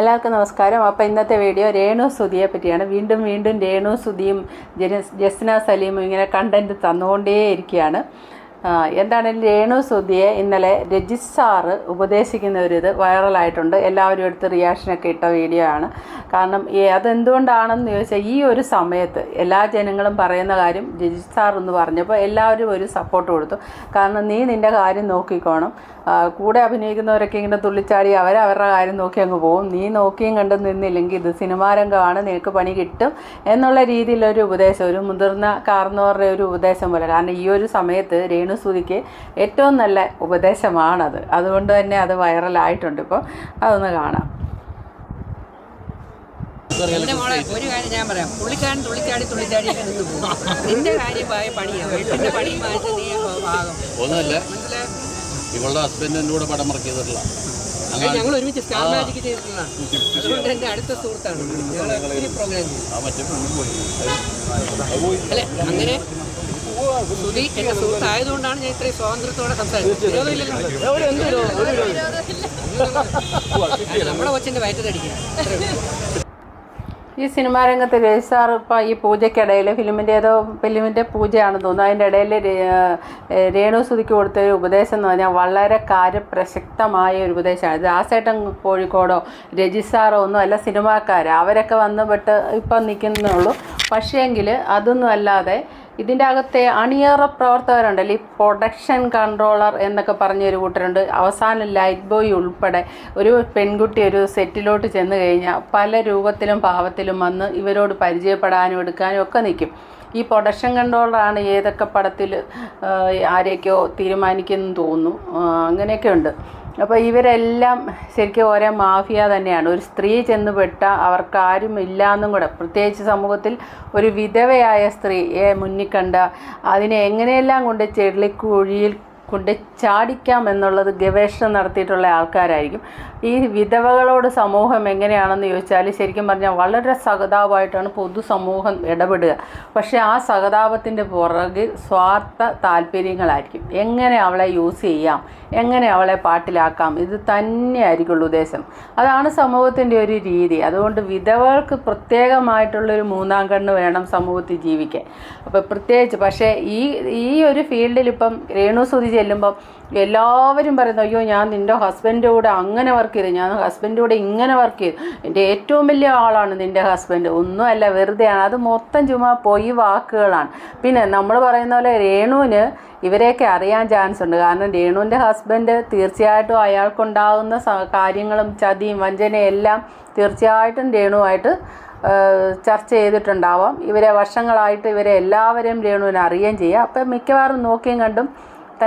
എല്ലാവർക്കും നമസ്കാരം. അപ്പോൾ ഇന്നത്തെ വീഡിയോ രേണു സുധിയെ പറ്റിയാണ്. വീണ്ടും വീണ്ടും രേണു സുധിയും ജസ്ന സലീമും ഇങ്ങനെ കണ്ടന്റ് തന്നുകൊണ്ടേയിരിക്കുകയാണ് എന്താണെങ്കിലും രേണു സുധിയെ ഇന്നലെ രജിസ്ട്രാറ് ഉപദേശിക്കുന്ന ഒരു ഇത് വൈറലായിട്ടുണ്ട്. എല്ലാവരും എടുത്ത് റിയാക്ഷനൊക്കെ ഇട്ട വീഡിയോ ആണ്. കാരണം അതെന്തുകൊണ്ടാണെന്ന് ചോദിച്ചാൽ ഈ ഒരു സമയത്ത് എല്ലാ ജനങ്ങളും പറയുന്ന കാര്യം രജിസ്ട്രാർ എന്ന് പറഞ്ഞപ്പോൾ എല്ലാവരും ഒരു സപ്പോർട്ട് കൊടുത്തു. കാരണം നീ നിന്റെ കാര്യം നോക്കിക്കോണം. കൂടെ അഭിനയിക്കുന്നവരൊക്കെ ഇങ്ങനെ തുള്ളിച്ചാടി അവർ അവരുടെ കാര്യം നോക്കി അങ്ങ് പോകും. നീ നോക്കിയും കണ്ടു നിന്നില്ലെങ്കിൽ ഇത് സിനിമാ രംഗമാണ് നിനക്ക് പണി കിട്ടും എന്നുള്ള രീതിയിലൊരു ഉപദേശം ഒരു മുതിർന്ന കാർന്നവരുടെ ഒരു ഉപദേശം പോലെ. കാരണം ഈ ഒരു സമയത്ത് രേണുസൂതിക്ക് ഏറ്റവും നല്ല ഉപദേശമാണത്. അതുകൊണ്ട് തന്നെ അത് വൈറലായിട്ടുണ്ട് ഇപ്പോൾ അതൊന്ന് കാണാം. എന്റെ മോളെ ഒരു കാര്യം ഞാൻ പറയാം. പുള്ളിക്കാരൻ തുള്ളിച്ചാടി തുള്ളിച്ചാടി നിന്ന് പോകും. നിന്റെ കാര്യമായ പണിയാണ് വീട്ടിന്റെ പണി മാറ്റി നീ ഭാഗം മനസ്സിലായോ? ഇവളുടെ ഹസ്ബൻഡിന്റെ കൂടെ പടം വർക്ക് ചെയ്തിട്ടുള്ള. ഞങ്ങൾ ഒരുമിച്ച് സ്റ്റാർ മാജിക് ചെയ്തിട്ടുള്ളതാണ്. അടുത്ത സുഹൃത്താണ്. പ്രോഗ്രാം അല്ലെ അങ്ങനെ സുധി എന്റെ സുഹൃത്തായതുകൊണ്ടാണ് ഞാൻ ഇത്രയും സ്വാതന്ത്ര്യത്തോടെ സംസാരിച്ചത്. വിരോധമില്ലല്ലോ. നമ്മുടെ കൊച്ചിന്റെ വയറ്റത്തടിക്കുക. ഈ സിനിമാ രംഗത്ത് രജിസ്ട്രാർ ഇപ്പോൾ ഈ പൂജയ്ക്കിടയിൽ ഫിലിമിന്റെ ഏതോ ഫിലിമിന്റെ പൂജയാണെന്ന് തോന്നുന്നു. അതിന്റെ ഇടയിൽ രേണു സുതിക്ക് കൊടുത്ത ഒരു ഉപദേശം എന്ന് പറഞ്ഞാൽ വളരെ കാര്യപ്രസക്തമായ ഒരു ഉപദേശമാണ്. ദാസേട്ടൻ കോഴിക്കോടോ രജിസ്ട്രാറോ ഒന്നും അല്ല സിനിമാക്കാർ അവരൊക്കെ വന്ന് പെട്ട് ഇപ്പം നിൽക്കുന്നുള്ളൂ പക്ഷേങ്കിൽ അതൊന്നും അല്ലാതെ ഇതിന്റെ അകത്തെ അണിയറ പ്രവർത്തകരുണ്ടല്ലോ ഈ പ്രൊഡക്ഷൻ കൺട്രോളർ എന്നൊക്കെ പറഞ്ഞൊരു കൂട്ടരുണ്ട്. അവസാനം ലൈറ്റ് ബോയ് ഉൾപ്പെടെ ഒരു പെൺകുട്ടി ഒരു സെറ്റിലോട്ട് ചെന്ന് കഴിഞ്ഞാൽ പല രൂപത്തിലും പാവത്തിലും വന്ന് ഇവരോട് പരിചയപ്പെടാനും എടുക്കാനും ഒക്കെ നിൽക്കും. ഈ പ്രൊഡക്ഷൻ കൺട്രോളറാണ് ഏതൊക്കെ പടത്തിൽ ആരെയൊക്കെയോ തീരുമാനിക്കുന്നു തോന്നുന്നു. അങ്ങനെയൊക്കെ ഉണ്ട്. അപ്പോൾ ഇവരെല്ലാം ശരിക്കും ഓരോ മാഫിയ തന്നെയാണ്. ഒരു സ്ത്രീ ചെന്ന് പെട്ട അവർക്ക് ആരും ഇല്ലാന്നും കൂടെ പ്രത്യേകിച്ച് സമൂഹത്തിൽ ഒരു വിധവയായ സ്ത്രീയെ മുന്നിൽ കണ്ട അതിനെ എങ്ങനെയെല്ലാം കൊണ്ട് ചെള്ളിക്കുഴിയിൽ കൊണ്ട് ചാടിക്കാം എന്നുള്ളത് ഗവേഷണം നടത്തിയിട്ടുള്ള ആൾക്കാരായിരിക്കും. ഈ വിധവകളോട് സമൂഹം എങ്ങനെയാണെന്ന് ചോദിച്ചാൽ ശരിക്കും പറഞ്ഞാൽ വളരെ സഹതാപമായിട്ടാണ് പൊതുസമൂഹം ഇടപെടുക. പക്ഷേ ആ സഹതാപത്തിന്റെ പുറകിൽ സ്വാർത്ഥ താല്പര്യങ്ങളായിരിക്കും. എങ്ങനെ അവളെ യൂസ് ചെയ്യാം? എങ്ങനെ അവളെ പാട്ടിലാക്കാം? ഇത് തന്നെയായിരിക്കുള്ളൂ ഉദ്ദേശം. അതാണ് സമൂഹത്തിന്റെ ഒരു രീതി. അതുകൊണ്ട് വിധവകൾക്ക് പ്രത്യേകമായിട്ടുള്ളൊരു മൂന്നാം കണ്ണ് വേണം സമൂഹത്തിൽ ജീവിക്കാൻ. അപ്പോൾ പ്രത്യേകിച്ച് പക്ഷേ ഈ ഈ ഒരു ഫീൽഡിൽ ഇപ്പം രേണുസുതി ചെല്ലുമ്പം എല്ലാവരും പറയുന്നു അയ്യോ ഞാൻ നിന്റെ ഹസ്ബൻഡ് കൂടെ അങ്ങനെ വർക്ക് ചെയ്തു. ഞാൻ ഹസ്ബൻഡ് കൂടെ ഇങ്ങനെ വർക്ക് ചെയ്തു. എന്റെ ഏറ്റവും വലിയ ആളാണ് നിന്റെ ഹസ്ബൻഡ് ഒന്നുമല്ല വെറുതെയാണ്. അത് മൊത്തം ചുമ്മാ പോയി വാക്കുകളാണ്. പിന്നെ നമ്മൾ പറയുന്ന പോലെ രേണുവിന് ഇവരെയൊക്കെ അറിയാൻ ചാൻസ് ഉണ്ട്. കാരണം രേണുവിന്റെ ഹസ്ബൻഡ് തീർച്ചയായിട്ടും അയാൾക്കുണ്ടാകുന്ന കാര്യങ്ങളും ചതിയും വഞ്ചനയും എല്ലാം തീർച്ചയായിട്ടും രേണുവായിട്ട് ചർച്ച ചെയ്തിട്ടുണ്ടാവാം. ഇവരെ വർഷങ്ങളായിട്ട് ഇവരെ എല്ലാവരെയും രേണുവിനെ അറിയുകയും ചെയ്യാം. അപ്പം മിക്കവാറും നോക്കിയും കണ്ടും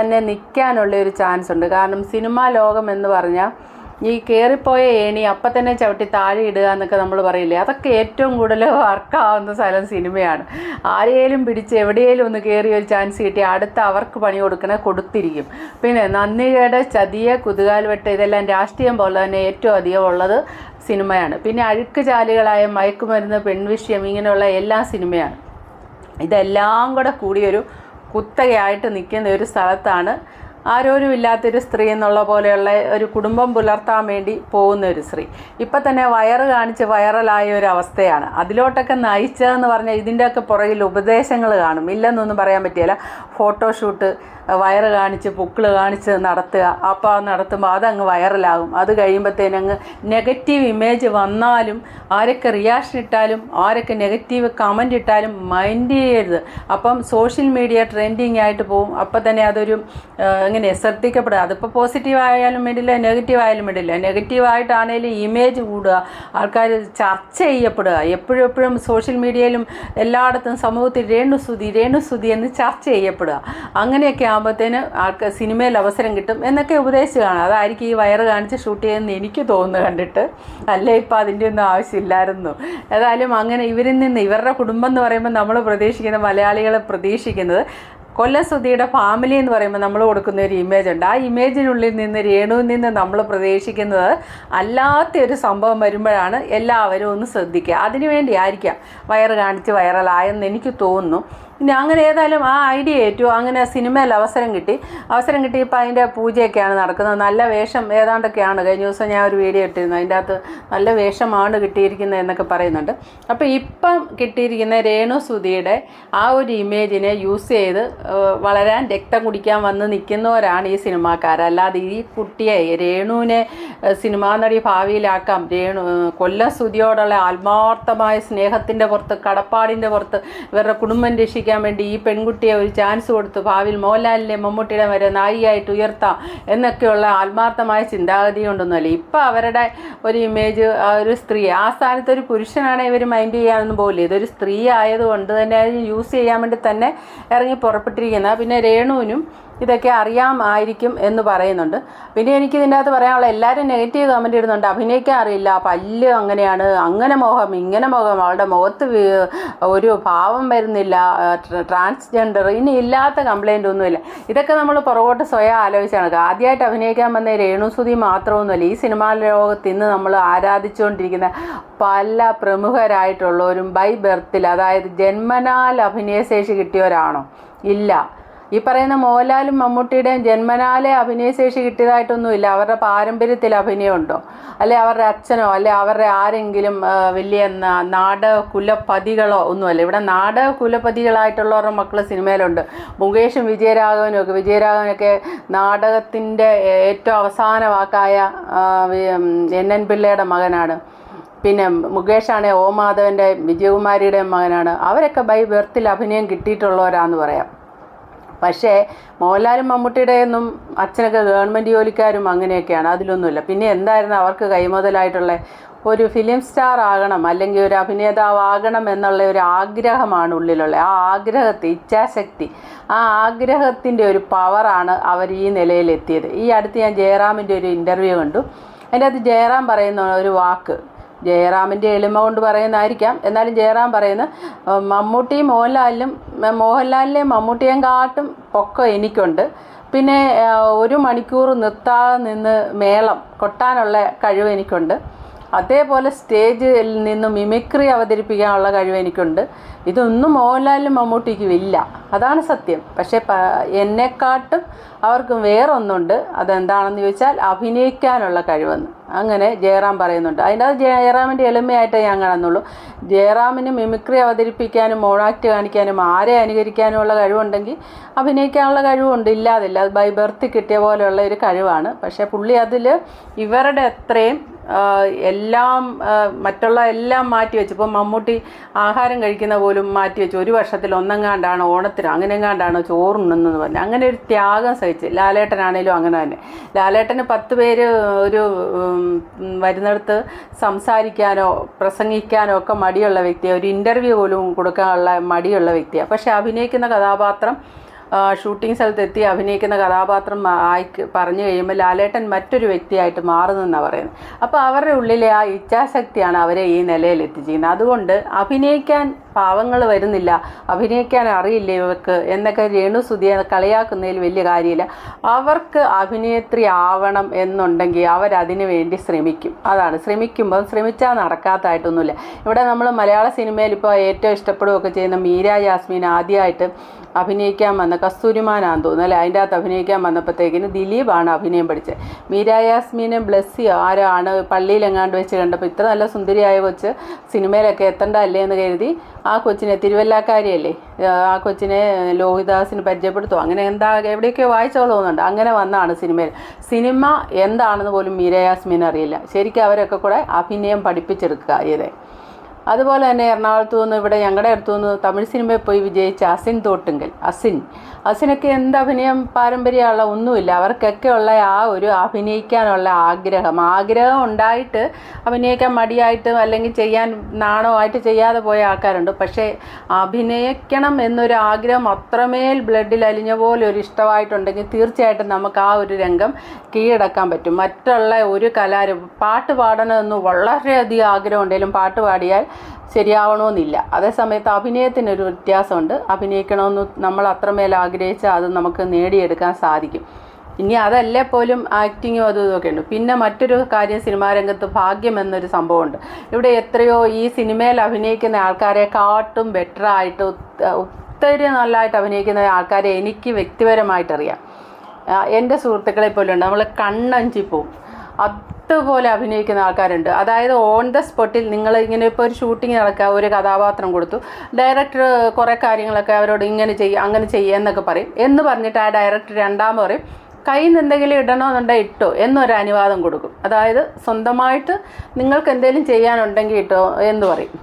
തന്നെ നിൽക്കാനുള്ള ഒരു ചാൻസ് ഉണ്ട്. കാരണം സിനിമാ ലോകം എന്ന് പറഞ്ഞാൽ ഈ കയറിപ്പോയ ഏണി അപ്പം തന്നെ ചവിട്ടി താഴെ ഇടുക എന്നൊക്കെ നമ്മൾ പറയില്ലേ? അതൊക്കെ ഏറ്റവും കൂടുതൽ വർക്കാവുന്ന സ്ഥലം സിനിമയാണ്. ആരെയും പിടിച്ച് എവിടെയെങ്കിലും ഒന്ന് കയറി ഒരു ചാൻസ് കിട്ടി അടുത്ത അവർക്ക് പണി കൊടുക്കണേ കൊടുത്തിരിക്കും. പിന്നെ നന്ദികേട് ചതിയ കുതുകാൽവെട്ട് ഇതെല്ലാം രാഷ്ട്രീയം പോലെ തന്നെ ഏറ്റവും അധികം ഉള്ളത് സിനിമയാണ്. പിന്നെ അഴുക്ക് ചാലുകളായ മയക്കുമരുന്ന് പെൺവിഷയം ഇങ്ങനെയുള്ള എല്ലാ സിനിമയാണ്. ഇതെല്ലാം കൂടെ കൂടിയൊരു കുത്തകയായിട്ട് നിൽക്കുന്ന ഒരു സ്ഥലത്താണ് ആരോരും ഇല്ലാത്തൊരു സ്ത്രീ എന്നുള്ള പോലെയുള്ള ഒരു കുടുംബം പുലർത്താൻ വേണ്ടി പോകുന്ന ഒരു സ്ത്രീ. ഇപ്പം തന്നെ വയറ് കാണിച്ച് വൈറലായ ഒരു അവസ്ഥയാണ്. അതിലോട്ടൊക്കെ നയിച്ചതെന്ന് പറഞ്ഞാൽ ഇതിന്റെയൊക്കെ പുറകിൽ ഉപദേശങ്ങൾ കാണും. ഇല്ലെന്നൊന്നും പറയാൻ പറ്റില്ല. ഫോട്ടോഷൂട്ട് വയറ് കാണിച്ച് പുക്കിൾ കാണിച്ച് നടത്തുക. അപ്പോൾ അത് നടത്തുമ്പോൾ അതങ്ങ് വൈറലാകും അത് കഴിയുമ്പോഴത്തേനങ്ങ് നെഗറ്റീവ് ഇമേജ് വന്നാലും ആരൊക്കെ റിയാക്ഷൻ ഇട്ടാലും ആരൊക്കെ നെഗറ്റീവ് കമന്റ് ഇട്ടാലും മൈൻഡ് ചെയ്യരുത്. അപ്പം സോഷ്യൽ മീഡിയ ട്രെൻഡിങ് ആയിട്ട് പോകും അപ്പം തന്നെ അതൊരു എങ്ങനെ ശ്രദ്ധിക്കപ്പെടുക. അതിപ്പോൾ പോസിറ്റീവ് ആയാലും വേണ്ടില്ല നെഗറ്റീവ് ആയാലും വേണ്ടില്ല. നെഗറ്റീവ് ഇമേജ് കൂടുക. ആൾക്കാർ ചർച്ച ചെയ്യപ്പെടുക. എപ്പോഴും എപ്പോഴും സോഷ്യൽ മീഡിയയിലും എല്ലായിടത്തും സമൂഹത്തിൽ രേണുസുതി രേണുസുതി എന്ന് ചർച്ച ചെയ്യപ്പെടുക. അങ്ങനെയൊക്കെ ആകുമ്പോഴത്തേന് ആൾക്ക് സിനിമയിൽ അവസരം കിട്ടും എന്നൊക്കെ ഉപദേശിച്ച് കാണാം. അതായിരിക്കും ഈ വയറ് കാണിച്ച് ഷൂട്ട് ചെയ്യുന്നത് എനിക്ക് തോന്നുന്നു കണ്ടിട്ട്. അല്ലേ ഇപ്പം അതിന്റെ ഒന്നും ആവശ്യമില്ലായിരുന്നു. ഏതായാലും അങ്ങനെ ഇവരിൽ നിന്ന് ഇവരുടെ കുടുംബം എന്ന് പറയുമ്പോൾ നമ്മൾ പ്രതീക്ഷിക്കുന്ന മലയാളികളെ പ്രതീക്ഷിക്കുന്നത് കൊല്ലസുധിയുടെ ഫാമിലി എന്ന് പറയുമ്പോൾ നമ്മൾ കൊടുക്കുന്ന ഒരു ഇമേജ് ഉണ്ട്. ആ ഇമേജിനുള്ളിൽ നിന്ന് രേണുവിൽ നിന്ന് നമ്മൾ പ്രതീക്ഷിക്കുന്നത് അല്ലാത്ത ഒരു സംഭവം വരുമ്പോഴാണ് എല്ലാവരും ഒന്ന് ശ്രദ്ധിക്കുക. അതിനുവേണ്ടി ആയിരിക്കാം വയറ് കാണിച്ച് വൈറലായെന്ന് എനിക്ക് തോന്നുന്നു. പിന്നെ അങ്ങനെ ഏതായാലും ആ ഐഡിയ ഏറ്റു. അങ്ങനെ സിനിമയിൽ അവസരം കിട്ടി. അവസരം കിട്ടി ഇപ്പം അതിന്റെ പൂജയൊക്കെയാണ് നടക്കുന്നത്. നല്ല വേഷം ഏതാണ്ടൊക്കെയാണ്. കഴിഞ്ഞ ദിവസം ഞാൻ ഒരു വീഡിയോ ഇട്ടിരുന്നു. അതിന്റെ അകത്ത് നല്ല വേഷമാണ് കിട്ടിയിരിക്കുന്നത് എന്നൊക്കെ പറയുന്നുണ്ട്. അപ്പോൾ ഇപ്പം കിട്ടിയിരിക്കുന്ന രേണു സുധിയുടെ ആ ഒരു ഇമേജിനെ യൂസ് ചെയ്ത് വളരാൻ രക്തം കുടിക്കാൻ വന്ന് നിൽക്കുന്നവരാണ് ഈ സിനിമാക്കാർ. അല്ലാതെ ഈ കുട്ടിയെ രേണുവിനെ സിനിമാ നടി ഭാവിയിലാക്കാം. രേണു കൊല്ലം സുധിയോടുള്ള ആത്മാർത്ഥമായ സ്നേഹത്തിന്റെ പുറത്ത് കടപ്പാടിന്റെ പുറത്ത് ഇവരുടെ കുടുംബം രക്ഷിക്കാൻ വേണ്ടി ഈ പെൺകുട്ടിയെ ഒരു ചാൻസ് കൊടുത്തു. ഭാവിയിൽ മോഹൻലാലിനെ മമ്മൂട്ടിയുടെ വരെ നായികയായിട്ട് ഉയർത്താം എന്നൊക്കെയുള്ള ആത്മാർത്ഥമായ ചിന്താഗതി കൊണ്ടൊന്നുമല്ല ഇപ്പം അവരുടെ ഒരു ഇമേജ് ഒരു സ്ത്രീ ആ സ്ഥാനത്ത് ഒരു പുരുഷനാണ് ഇവർ മൈൻഡ് ചെയ്യാനൊന്നും പോലും ഇതൊരു സ്ത്രീ ആയതുകൊണ്ട് തന്നെ യൂസ് ചെയ്യാൻ വേണ്ടി തന്നെ ഇറങ്ങി പുറപ്പെട്ടിരിക്കുന്ന പിന്നെ രേണുവിനും ഇതൊക്കെ അറിയാമായിരിക്കും എന്ന് പറയുന്നുണ്ട്. പിന്നെ എനിക്ക് ഇതിന്റെ അകത്ത് പറയാനുള്ള എല്ലാവരും നെഗറ്റീവ് കമന്റ് ഇടുന്നുണ്ട്. അഭിനയിക്കാൻ അറിയില്ല. പല്ല് അങ്ങനെയാണ്. അങ്ങനെ മുഖം ഇങ്ങനെ മുഖം അവളുടെ മുഖത്ത് ഒരു ഭാവം വരുന്നില്ല. ട്രാൻസ്ജെൻഡർ ഇനി ഇല്ലാത്ത കംപ്ലൈന്റ് ഒന്നുമില്ല. ഇതൊക്കെ നമ്മൾ പുറകോട്ട് സ്വയം ആലോചിച്ചാണ്. ആദ്യമായിട്ട് അഭിനയിക്കാൻ വന്ന രേണുസുതി മാത്രമൊന്നുമല്ല. ഈ സിനിമാ ലോകത്ത് ഇന്ന് നമ്മൾ ആരാധിച്ചുകൊണ്ടിരിക്കുന്ന പല പ്രമുഖരായിട്ടുള്ളവരും ബൈ ബർത്തിൽ അതായത് ജന്മനാൽ അഭിനയശേഷി കിട്ടിയവരാണോ? ഇല്ല. ഈ പറയുന്ന മോഹൻലാലും മമ്മൂട്ടിയുടെയും ജന്മനാലെ അഭിനയശേഷി കിട്ടിയതായിട്ടൊന്നുമില്ല. അവരുടെ പാരമ്പര്യത്തിൽ അഭിനയമുണ്ടോ? അല്ലെ അവരുടെ അച്ഛനോ അല്ലെ അവരുടെ ആരെങ്കിലും വലിയ നാടക കുലപതികളോ ഒന്നുമല്ല. ഇവിടെ നാടക കുലപതികളായിട്ടുള്ളവരുടെ മക്കൾ സിനിമയിലുണ്ട്. മുകേഷും വിജയരാഘവനും ഒക്കെ വിജയരാഘവനൊക്കെ നാടകത്തിന്റെ ഏറ്റവും അവസാന വാക്കായ എൻ എൻ പിള്ളയുടെ മകനാണ്. പിന്നെ മുകേഷാണ് ഓ മാധവന്റെ വിജയകുമാരിയുടെ മകനാണ്. അവരൊക്കെ ബൈ ബർത്തിൽ അഭിനയം കിട്ടിയിട്ടുള്ളവരാന്ന് പറയാം. പക്ഷേ മോഹൻലാലും മമ്മൂട്ടിയുടെയൊന്നും അച്ഛനൊക്കെ ഗവൺമെന്റ് ജോലിക്കാരും അങ്ങനെയൊക്കെയാണ്. അതിലൊന്നുമില്ല. പിന്നെ എന്തായിരുന്നു അവർക്ക് കൈമുതലായിട്ടുള്ള ഒരു ഫിലിം സ്റ്റാർ ആകണം അല്ലെങ്കിൽ ഒരു അഭിനേതാവാകണം എന്നുള്ള ഒരു ആഗ്രഹമാണ് ഉള്ളിലുള്ള ആ ആഗ്രഹത്തെ ഇച്ഛാശക്തി ആ ആഗ്രഹത്തിന്റെ ഒരു പവറാണ് അവർ ഈ നിലയിലെത്തിയത്. ഈ അടുത്ത് ഞാൻ ജയറാമിന്റെ ഒരു ഇന്റർവ്യൂ കണ്ടു. അതിന്റെ അത് ജയറാം പറയുന്ന ഒരു വാക്ക് ജയറാമിന്റെ എളിമ കൊണ്ട് പറയുന്നതായിരിക്കാം. എന്നാലും ജയറാം പറയുന്നത് മമ്മൂട്ടി മോഹൻലാലിലെ ഉം, മോഹൻലാലിനെയും കാട്ടും പൊക്കം എനിക്കുണ്ട്. പിന്നെ ഒരു മണിക്കൂർ നിർത്താതെ നിന്ന് മേളം കൊട്ടാനുള്ള കഴിവ് എനിക്കുണ്ട്. അതേപോലെ സ്റ്റേജിൽ നിന്ന് മിമിക്രി അവതരിപ്പിക്കാനുള്ള കഴിവ് എനിക്കുണ്ട്. ഇതൊന്നും മോഹൻലാലിനും മമ്മൂട്ടിക്കും ഇല്ല. അതാണ് സത്യം. പക്ഷേ എന്നെക്കാട്ടും അവർക്ക് വേറൊന്നുണ്ട്. അതെന്താണെന്ന് ചോദിച്ചാൽ അഭിനയിക്കാനുള്ള കഴിവെന്ന്. അങ്ങനെ ജയറാം പറയുന്നുണ്ട്. അതിന്റെ അത് ജയറാമിന്റെ എളിമയായിട്ടേ ഞാൻ കാണുന്നുള്ളൂ. ജയറാമിന് മിമിക്രി അവതരിപ്പിക്കാനും മോണാക്ട് കാണിക്കാനും ആരെ അനുകരിക്കാനുമുള്ള കഴിവുണ്ടെങ്കിൽ അഭിനയിക്കാനുള്ള കഴിവുണ്ട്. ഇല്ലാതില്ല. അത് ബൈ ബർത്ത് കിട്ടിയ പോലെയുള്ള ഒരു കഴിവാണ്. പക്ഷേ പുള്ളി അതിൽ ഇവരുടെ അത്രയും എല്ലാം മറ്റുള്ള എല്ലാം മാറ്റി വെച്ചു. ഇപ്പം മമ്മൂട്ടി ആഹാരം കഴിക്കുന്ന പോലും മാറ്റി വെച്ചു. ഒരു വർഷത്തിൽ ഒന്നെങ്ങാണ്ടാണ് ഓണത്തിന് അങ്ങനെങ്ങാണ്ടാണ് ചോറുണ്ടെന്ന് പറഞ്ഞു. അങ്ങനെ ഒരു ത്യാഗം സഹിച്ച്. ലാലേട്ടനാണേലും അങ്ങനെ തന്നെ. ലാലേട്ടന് പത്ത് പേര് ഒരു വരുന്നിടത്ത് സംസാരിക്കാനോ പ്രസംഗിക്കാനോ ഒക്കെ മടിയുള്ള വ്യക്തിയാണ് ഒരു ഇന്റർവ്യൂ പോലും കൊടുക്കാനുള്ള മടിയുള്ള വ്യക്തിയാണ് പക്ഷെ അഭിനയിക്കുന്ന കഥാപാത്രം ഷൂട്ടിംഗ് സ്ഥലത്തെത്തി അഭിനയിക്കുന്ന കഥാപാത്രം ആയി പറഞ്ഞു കഴിയുമ്പോൾ ലാലേട്ടൻ മറ്റൊരു വ്യക്തിയായിട്ട് മാറുന്നെന്നാണ് പറയുന്നത് അപ്പോൾ അവരുടെ ഉള്ളിലെ ആ ഇച്ഛാശക്തിയാണ് അവരെ ഈ നിലയിൽ എത്തിച്ചിരിക്കുന്നത് അതുകൊണ്ട് അഭിനയിക്കാൻ പാവങ്ങൾ വരുന്നില്ല. അഭിനയിക്കാൻ അറിയില്ല ഇവർക്ക്. എന്നൊക്കെ രേണു സുധിയെ കളിയാക്കുന്നതിൽ വലിയ കാര്യമില്ല. അവർക്ക് അഭിനേത്രി ആവണം എന്നുണ്ടെങ്കിൽ അവരതിനു വേണ്ടി ശ്രമിക്കും. അതാണ്. ശ്രമിക്കുമ്പോൾ ശ്രമിച്ചാൽ നടക്കാത്തതായിട്ടൊന്നുമില്ല. ഇവിടെ നമ്മൾ മലയാള സിനിമയിൽ ഇപ്പോൾ ഏറ്റവും ഇഷ്ടപ്പെടുകയൊക്കെ ചെയ്യുന്ന മീര ജാസ്മിൻ ആദ്യമായിട്ട് അഭിനയിക്കാൻ വന്ന കസ്തൂരിമാനാന്ന് തോന്നുന്നു അല്ലേ? അതിന്റെ അകത്ത് അഭിനയിക്കാൻ വന്നപ്പോഴത്തേക്കിന് ദിലീപാണ് അഭിനയം പഠിച്ചത്. മീര യാസ്മീനെ ബ്ലസ്സിയോ ആരാണ്? പള്ളിയിലെങ്ങാണ്ട് വെച്ച് കണ്ടപ്പോൾ ഇത്ര നല്ല സുന്ദരിയായ കൊച്ച് സിനിമയിലൊക്കെ എത്തണ്ടല്ലേ എന്ന് കരുതി ആ കൊച്ചിനെ തിരുവല്ലാക്കാരിയല്ലേ? ആ കൊച്ചിനെ ലോഹിദാസിന് പരിചയപ്പെടുത്തും അങ്ങനെ എന്താ എവിടെയൊക്കെയോ വായിച്ചോളൂ തോന്നുന്നുണ്ട്. അങ്ങനെ വന്നാണ് സിനിമയിൽ. സിനിമ എന്താണെന്ന് പോലും മീര യാസ്മിൻ അറിയില്ല ശരിക്കും അവരൊക്കെ കൂടെ അഭിനയം പഠിപ്പിച്ചെടുക്കുക ചെയ്തേ അതുപോലെ തന്നെ എറണാകുളത്തു നിന്ന് ഇവിടെ ഞങ്ങളുടെ അടുത്തു നിന്ന് തമിഴ് സിനിമയിൽ പോയി വിജയിച്ച അസിൻ തോട്ടുങ്കൽ. അസിൻ. അസിനൊക്കെ എന്ത് അഭിനയം പാരമ്പര്യമുള്ള ഒന്നുമില്ല. അവർക്കൊക്കെ ഉള്ള ആ ഒരു അഭിനയിക്കാനുള്ള ആഗ്രഹം. ആഗ്രഹം ഉണ്ടായിട്ട് അഭിനയിക്കാൻ മടിയായിട്ട് അല്ലെങ്കിൽ ചെയ്യാൻ നാണമായിട്ട് ചെയ്യാതെ പോയ ആൾക്കാരുണ്ട്. പക്ഷേ അഭിനയിക്കണം എന്നൊരു ആഗ്രഹം അത്രമേൽ ബ്ലഡിൽ അലിഞ്ഞ പോലെ ഒരു ഇഷ്ടമായിട്ടുണ്ടെങ്കിൽ തീർച്ചയായിട്ടും നമുക്ക് ആ ഒരു രംഗം കീഴടക്കാൻ പറ്റും. മറ്റുള്ള ഒരു കലാരൂപം. പാട്ട് പാടണമെന്ന് വളരെയധികം ആഗ്രഹം ഉണ്ടെങ്കിലും പാട്ട് പാടിയാൽ ശരിയാവണമെന്നില്ല. അതേസമയത്ത് അഭിനയത്തിനൊരു വ്യത്യാസമുണ്ട്. അഭിനയിക്കണമെന്ന് നമ്മൾ അത്രമേൽ ആഗ്രഹിച്ചാൽ അത് നമുക്ക് നേടിയെടുക്കാൻ സാധിക്കും. ഇനി അതല്ലേ പോലും ആക്ടിങ്ങും അതും ഇതൊക്കെ ഉണ്ട് പിന്നെ മറ്റൊരു കാര്യം സിനിമാ രംഗത്ത് ഭാഗ്യം എന്നൊരു സംഭവമുണ്ട്. ഇവിടെ എത്രയോ ഈ സിനിമയിൽ അഭിനയിക്കുന്ന ആൾക്കാരെ കാട്ടും ബെറ്ററായിട്ട് ഒത്തിരി നല്ലതായിട്ട് അഭിനയിക്കുന്ന ആൾക്കാരെ എനിക്ക് വ്യക്തിപരമായിട്ടറിയാം. എന്റെ സുഹൃത്തുക്കളെ പോലും ഉണ്ട് നമ്മൾ കണ്ണഞ്ചി പോവും പോലെ അഭിനയിക്കുന്ന ആൾക്കാരുണ്ട്. അതായത് ഓൺ ദ സ്പോട്ടിൽ നിങ്ങൾ ഇങ്ങനെ ഇപ്പോൾ ഒരു ഷൂട്ടിംഗ് നടക്കുക ഒരു കഥാപാത്രം കൊടുത്തു ഡയറക്ടർ കുറേ കാര്യങ്ങളൊക്കെ അവരോട് ഇങ്ങനെ ചെയ്യുക അങ്ങനെ ചെയ്യുക എന്നൊക്കെ പറയും. എന്ന് പറഞ്ഞിട്ട് ആ ഡയറക്ടർ രണ്ടാമത് പറയും കയ്യിൽ നിന്ന് എന്തെങ്കിലും ഇടണമെന്നുണ്ടെങ്കിൽ ഇട്ടോ? എന്നൊരു അനുവാദം കൊടുക്കും. അതായത് സ്വന്തമായിട്ട് നിങ്ങൾക്ക് എന്തെങ്കിലും ചെയ്യാനുണ്ടെങ്കിൽ ഇട്ടോ എന്ന് പറയും.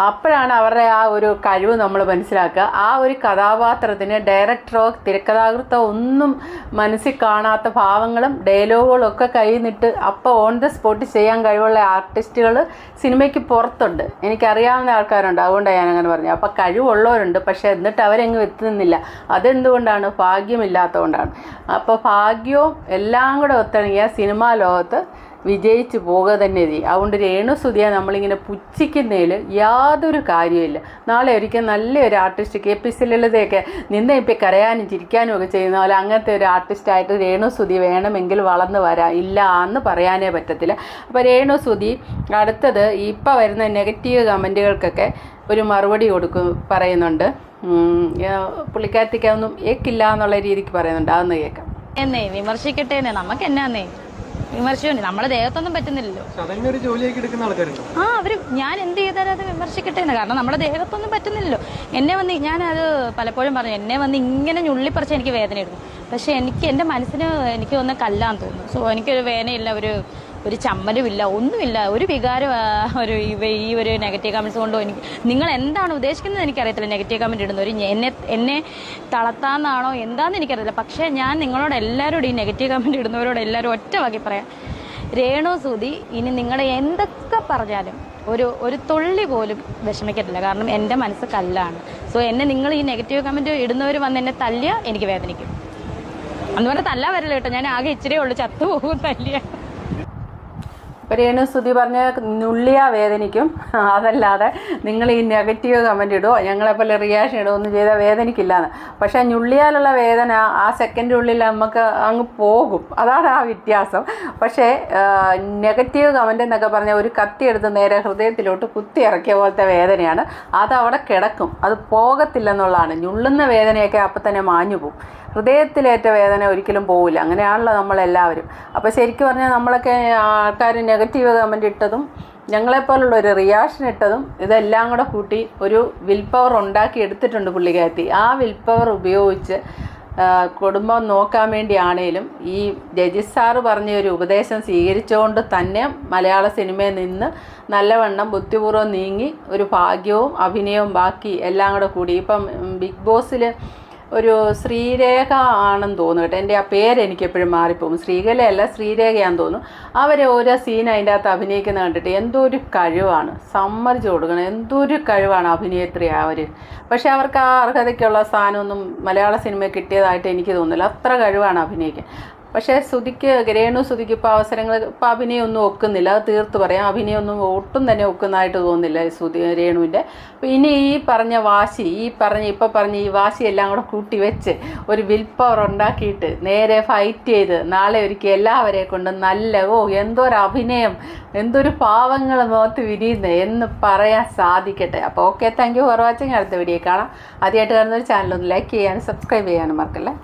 അപ്പോഴാണ് അവരുടെ ആ ഒരു കഴിവ് നമ്മൾ മനസ്സിലാക്കുക. ആ ഒരു കഥാപാത്രത്തിന് ഡയറക്ടറോ തിരക്കഥാകൃത്തോ ഒന്നും മനസ്സിൽ കാണാത്ത ഭാവങ്ങളും ഡയലോഗുകളും ഒക്കെ നിന്നിട്ട് അപ്പോൾ ഓൺ ദ സ്പോട്ട് ചെയ്യാൻ കഴിവുള്ള ആർട്ടിസ്റ്റുകൾ സിനിമയ്ക്ക് പുറത്തുണ്ട്. എനിക്കറിയാവുന്ന ആൾക്കാരുണ്ട്. അതുകൊണ്ടാണ് ഞാൻ അങ്ങനെ പറഞ്ഞത്. അപ്പോൾ കഴിവുള്ളവരുണ്ട്. പക്ഷേ എന്നിട്ട് അവരെങ്ങും എത്തുന്നില്ല അതെന്തുകൊണ്ടാണ്? ഭാഗ്യമില്ലാത്തതുകൊണ്ടാണ്. അപ്പോൾ ഭാഗ്യവും എല്ലാം കൂടെ ഒത്തിണങ്ങിയ സിനിമാ ലോകത്ത് വിജയിച്ചു പോവുക തന്നെ ചെയ്യും. അതുകൊണ്ട് രേണുസുതിയെ നമ്മളിങ്ങനെ പുച്ഛിക്കുന്നതിൽ യാതൊരു കാര്യമില്ല നാളെ ഒരിക്കൽ നല്ലൊരു ആർട്ടിസ്റ്റ് കെ പി സി ലളിതയൊക്കെ നിന്ന് ഇപ്പം കരയാനും ചിരിക്കാനും ഒക്കെ ചെയ്യുന്ന പോലെ അങ്ങനത്തെ ഒരു ആർട്ടിസ്റ്റായിട്ട് രേണുസുതി വേണമെങ്കിൽ വളർന്നു വരാം ഇല്ല എന്ന് പറയാനേ പറ്റത്തില്ല. അപ്പോൾ രേണുസുതി അടുത്തത് ഇപ്പം വരുന്ന നെഗറ്റീവ് കമന്റുകൾക്കൊക്കെ ഒരു മറുപടി കൊടുക്കും പറയുന്നുണ്ട്. പുള്ളിക്കാരത്തേക്കൊന്നും ഏക്കില്ല എന്നുള്ള രീതിക്ക് പറയുന്നുണ്ട്. അതൊന്ന് കേൾക്കാം. എന്നേ വിമർശിക്കട്ടെ എന്നേ നമുക്ക് എന്നാന്നേ? വിമർശിച്ചു നമ്മളെ ദേഹത്തൊന്നും പറ്റുന്നില്ലല്ലോ. ഒരു ജോലിയാക്കി എടുക്കുന്ന ആൾക്കാരുണ്ട്? ആ അവർ ഞാൻ എന്ത് ചെയ്താലും അത് വിമർശിക്കട്ടെ എന്ന്. കാരണം നമ്മുടെ ദേഹത്തൊന്നും പറ്റുന്നില്ലല്ലോ. എന്നെ വന്ന് ഞാൻ അത് പലപ്പോഴും പറഞ്ഞു എന്നെ വന്ന് ഇങ്ങനെ ഞുള്ളിപ്പറിച്ച് എനിക്ക് വേദന എടുക്കും പക്ഷെ എനിക്ക് എന്റെ മനസ്സിന് എനിക്ക് ഒന്ന് കല്ലാന്ന് തോന്നുന്നു. സോ എനിക്കൊരു വേദനയില്ല ഒരു ഒരു ചമ്മലുമില്ല ഒന്നുമില്ല. ഒരു വികാരം ഒരു ഈ ഒരു നെഗറ്റീവ് കമൻസ് കൊണ്ടോ എനിക്ക് നിങ്ങൾ എന്താണ് ഉദ്ദേശിക്കുന്നത് എനിക്കറിയത്തില്ല. നെഗറ്റീവ് കമന്റ് ഒരു എന്നെ എന്നെ തളർത്താന്നാണോ എന്താണെന്ന് എനിക്കറിയില്ല പക്ഷേ ഞാൻ നിങ്ങളോട് എല്ലാവരോടും ഈ നെഗറ്റീവ് കമന്റ് ഇടുന്നവരോട് എല്ലാവരും ഒറ്റ വാക്കി പറയാം. രേണു സുതി ഇനി നിങ്ങളെ എന്തൊക്കെ പറഞ്ഞാലും ഒരു ഒരു തുള്ളി പോലും വിഷമിക്കത്തില്ല. കാരണം എന്റെ മനസ്സ് കല്ലാണ്. സോ എന്നെ നിങ്ങൾ ഈ നെഗറ്റീവ് കമന്റ് ഇടുന്നവർ വന്ന് എന്നെ തല്ലിയ എനിക്ക് വേദനിക്കും. അതുപോലെ തല്ല വരല്ലോ കേട്ടോ. ഞാൻ ആകെ ഇച്ചിരി ഉള്ളു. ചത്തുപോകും തല്ലിയ. ഇപ്പോൾ രേണുസ്തുതി പറഞ്ഞ നുള്ളിയാ വേദനിക്കും. അതല്ലാതെ നിങ്ങൾ ഈ നെഗറ്റീവ് കമന്റ് ഇടുമോ ഞങ്ങളെപ്പോലെ റിയാക്ഷൻ ഇടുമോ ഒന്നും ചെയ്താൽ വേദനിക്കില്ലാന്ന്. പക്ഷേ നുള്ളിയാലുള്ള വേദന ആ സെക്കൻഡിനുള്ളിൽ നമുക്ക് അങ്ങ് പോകും. അതാണ് ആ വ്യത്യാസം. പക്ഷേ നെഗറ്റീവ് കമന്റ് എന്നൊക്കെ പറഞ്ഞാൽ ഒരു കത്തി എടുത്ത് നേരെ ഹൃദയത്തിലോട്ട് കുത്തി ഇറക്കിയ പോലത്തെ വേദനയാണ്. അത് അവിടെ കിടക്കും. അത് പോകത്തില്ലെന്നുള്ളതാണ്. ഞുള്ളുന്ന വേദനയൊക്കെ അപ്പം തന്നെ മാഞ്ഞു പോകും ഹൃദയത്തിലേറ്റ വേദന ഒരിക്കലും പോവില്ല. അങ്ങനെയാണല്ലോ നമ്മളെല്ലാവരും. അപ്പോൾ ശരിക്കും പറഞ്ഞാൽ നമ്മളൊക്കെ ആൾക്കാർ നെഗറ്റീവ് കമന്റ് ഇട്ടതും ഞങ്ങളെപ്പോലുള്ള ഒരു റിയാക്ഷൻ ഇട്ടതും ഇതെല്ലാം കൂടെ കൂട്ടി ഒരു വിൽ പവർ ഉണ്ടാക്കി എടുത്തിട്ടുണ്ട് പുള്ളിക്കാരത്തി. ആ വിൽ പവർ ഉപയോഗിച്ച് കുടുംബം നോക്കാൻ വേണ്ടിയാണേലും ഈ രജിത് പറഞ്ഞ ഒരു ഉപദേശം സ്വീകരിച്ചുകൊണ്ട് തന്നെ മലയാള സിനിമയിൽ നിന്ന് നല്ലവണ്ണം ബുദ്ധിപൂർവം നീങ്ങി ഒരു ഭാഗ്യവും അഭിനയവും ബാക്കി എല്ലാം കൂടെ കൂടി. ഇപ്പം ബിഗ് ബോസിൽ ഒരു ശ്രീരേഖ ആണെന്ന് തോന്നുന്നു കേട്ടോ. എന്റെ ആ പേര് എനിക്ക് എപ്പോഴും മാറിപ്പോകും. ശ്രീകലയല്ല ശ്രീരേഖയാന്ന് തോന്നുന്നു. അവർ ഓരോ സീൻ അതിന്റെ അകത്ത് അഭിനയിക്കുന്നത് കണ്ടിട്ട് എന്തോ ഒരു കഴിവാണ്. സമ്മതിച്ചു കൊടുക്കണം. എന്തോ ഒരു കഴിവാണ് അഭിനേത്രി അവർ പക്ഷേ അവർക്ക് ആ അർഹതയ്ക്കുള്ള സ്ഥാനമൊന്നും മലയാള സിനിമ കിട്ടിയതായിട്ട് എനിക്ക് തോന്നുന്നില്ല. അത്ര കഴിവാണ് അഭിനയിക്കാൻ. പക്ഷേ ശ്രുതിക്ക് രേണു ശ്രുതിക്ക് ഇപ്പോൾ അവസരങ്ങൾ ഇപ്പോൾ അഭിനയമൊന്നും ഒക്കുന്നില്ല. അത് തീർത്ത് പറയാം. അഭിനയമൊന്നും ഒട്ടും തന്നെ ഒക്കുന്നതായിട്ട് തോന്നുന്നില്ല ശ്രുതി രേണുവിന്റെ. ഇനി ഈ പറഞ്ഞ വാശി ഈ പറഞ്ഞ ഇപ്പോൾ പറഞ്ഞ ഈ വാശി എല്ലാം കൂടെ കൂട്ടി വെച്ച് ഒരു വിൽ പവർ ഉണ്ടാക്കിയിട്ട് നേരെ ഫൈറ്റ് ചെയ്ത് നാളെ ഒരിക്കൽ എല്ലാവരെ കൊണ്ട് നല്ല ഓ എന്തൊരു അഭിനയം എന്തൊരു പാവങ്ങൾ മുഖത്ത് വിരിയുന്നത് എന്ന് പറയാൻ സാധിക്കട്ടെ. അപ്പോൾ okay thank you for watching അടുത്ത വീഡിയോ കാണാം. ആദ്യമായിട്ട് കാണുന്ന ഒരു ചാനൽ ഒന്ന് ലൈക്ക് ചെയ്യാനും സബ്സ്ക്രൈബ് ചെയ്യാനും മറക്കല്ലേ?